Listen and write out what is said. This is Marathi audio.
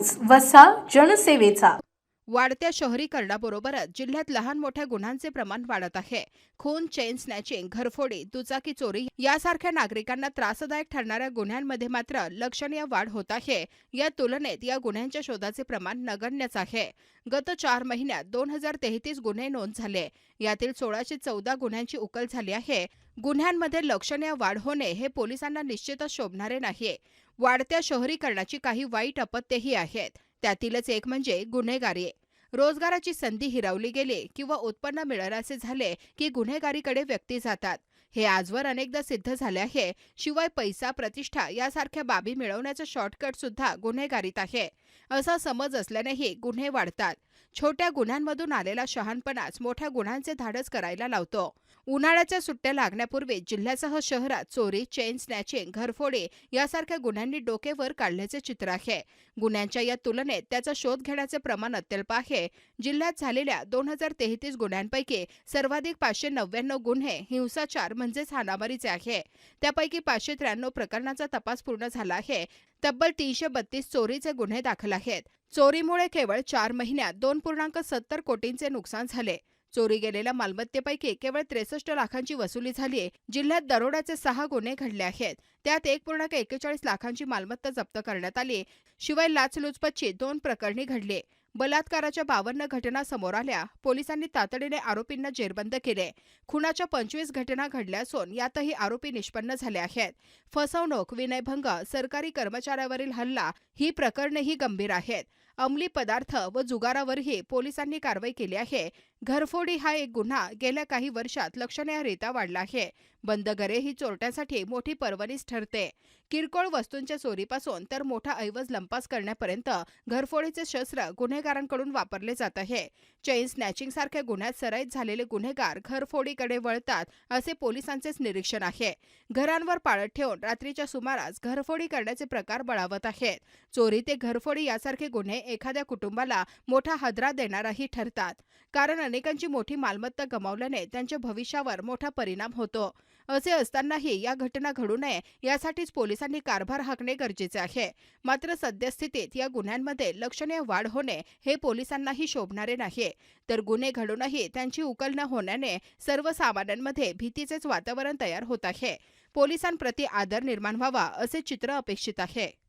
न्यूज वसा जनसेवेचा. वाढत्या शहरीकरणाबरोबरच जिल्ह्यात लहान मोठ्या गुन्ह्यांचे प्रमाण वाढत आहे. खून चेन स्नॅचिंग घरफोडी दुचाकी चोरी यासारख्या नागरिकांना त्रासदायक ठरणाऱ्या गुन्ह्यांमध्ये मात्र लक्षणीय वाढ होत आहे. या तुलनेत या गुन्ह्यांच्या शोधाचे प्रमाण नगण्यच आहे. गत चार महिन्यात दोन हजार तेहतीस गुन्हे नोंद झाले. यातील सोळाशे चौदा गुन्ह्यांची उकल झाली आहे. गुन्ह्यांमध्ये लक्षणीय वाढ होणे हे पोलिसांना निश्चितच शोभणारे नाही. वाढत्या शहरीकरणाची काही वाईट अपत्यही आहेत. त्यातीलच एक म्हणजे गुन्हेगारी. रोजगाराची संधी हिरावली गेली किंवा उत्पन्न मिळण्याचे झाले की गुन्हेगारीकडे व्यक्ती जातात. हे आजवर अनेकदा सिद्ध झाले आहे. शिवाय पैसा प्रतिष्ठा यासारख्या बाबी मिळवण्याचं शॉर्टकट सुद्धा गुन्हेगारीत आहे. असा समज असल्यानेही गुन्हे वाढतात. छोट्या गुन्ह्यांमधून आलेला शहाणपणाच मोठ्या गुन्ह्यांचे धाडस करायला लावतो. उन्हाळ्याच्या सुट्ट्या लागण्यापूर्वी जिल्ह्यासह शहरात चोरी चेन स्नॅचिंग घरफोडे यासारख्या गुन्ह्यांनी डोके वर काढल्याचे चित्र आहे. गुन्ह्यांच्या या तुलनेत त्याचा शोध घेण्याचे प्रमाण अत्यल्प आहे. जिल्ह्यात झालेल्या दोन हजार तेहतीस गुन्ह्यांपैकी सर्वाधिक पाचशे नव्याण्णव गुन्हे हिंसाचार म्हणजेच हाणामारीचे आहे. त्यापैकी पाचशे त्र्याण्णव प्रकरणाचा तपास पूर्ण झाला आहे. तब्बल तीनशे बत्तीस चोरीचे गुन्हे दाखल आहेत. चोरीमुळे केवळ चार महिन्यात दोन पूर्णांक सत्तर कोटींचे नुकसान झाले. चोरी गेलेल्या मालमत्तेपैकी केवळ त्रेसष्ट लाखांची वसुली झाली जिल्ह्यात दरोड्याचे सहा गुन्हे घडले आहेत. त्यात एक पूर्णांक एकेचाळीस लाखांची मालमत्ता जप्त करण्यात आली शिवाय लाचलुचपतची दोन प्रकरणी घडली बलात्काराच्या बावन्न घटना समोर आल्या. पोलिसांनी तातडीने आरोपींना जेरबंद केले. खुनाच्या पंचवीस घटना घडल्या असून यातही आरोपी निष्पन्न झाले आहेत. फसवणूक विनयभंग सरकारी कर्मचाऱ्यावरील हल्ला ही प्रकरणेही गंभीर आहेत. अंमली पदार्थ व जुगारावरही पोलिसांनी कारवाई केली आहे. घरफोडी हा एक गुन्हा गेल्या काही वर्षात लक्षणीयरित्या वाढला आहे. बंद घरे ही चोरट्यांसाठी मोठी पर्वणीच ठरते. किरकोळ वस्तूंच्या चोरीपासून तर मोठा ऐवज लंपास करण्यापर्यंत घरफोडीचे शस्त्र गुन्हेगारांकडून वापरले जात आहे. चेन स्नॅचिंग सारख्या गुन्ह्यात सराईत झालेले गुन्हेगार घरफोडीकडे वळतात असे पोलिसांचेच निरीक्षण आहे. घरांवर पाळत ठेवून रात्रीच्या सुमारास घरफोडी करण्याचे प्रकार बळावत आहेत. चोरी ते घरफोडी यासारखे गुन्हे एखाद्या कुटुंबाला मोठा हादरा देणाराही ठरतात. कारण अनेकांची मोठी मालमत्ता गमावल्याने त्यांच्या भविष्यावर मोठा परिणाम होतो. असे असतानाही या घटना घडू नये यासाठीच पोलिसांनी कारभार हाकणे गरजेचे आहे. मात्र सद्यस्थितीत या गुन्ह्यांमध्ये लक्षणीय वाढ होणे हे पोलिसांनाही शोभणारे नाही. तर गुन्हे घडूनही त्यांची उकल न होण्याने सर्वसामान्यांमध्ये भीतीचेच वातावरण तयार होत आहे. पोलिसांप्रती आदर निर्माण व्हावा असे चित्र अपेक्षित आहे.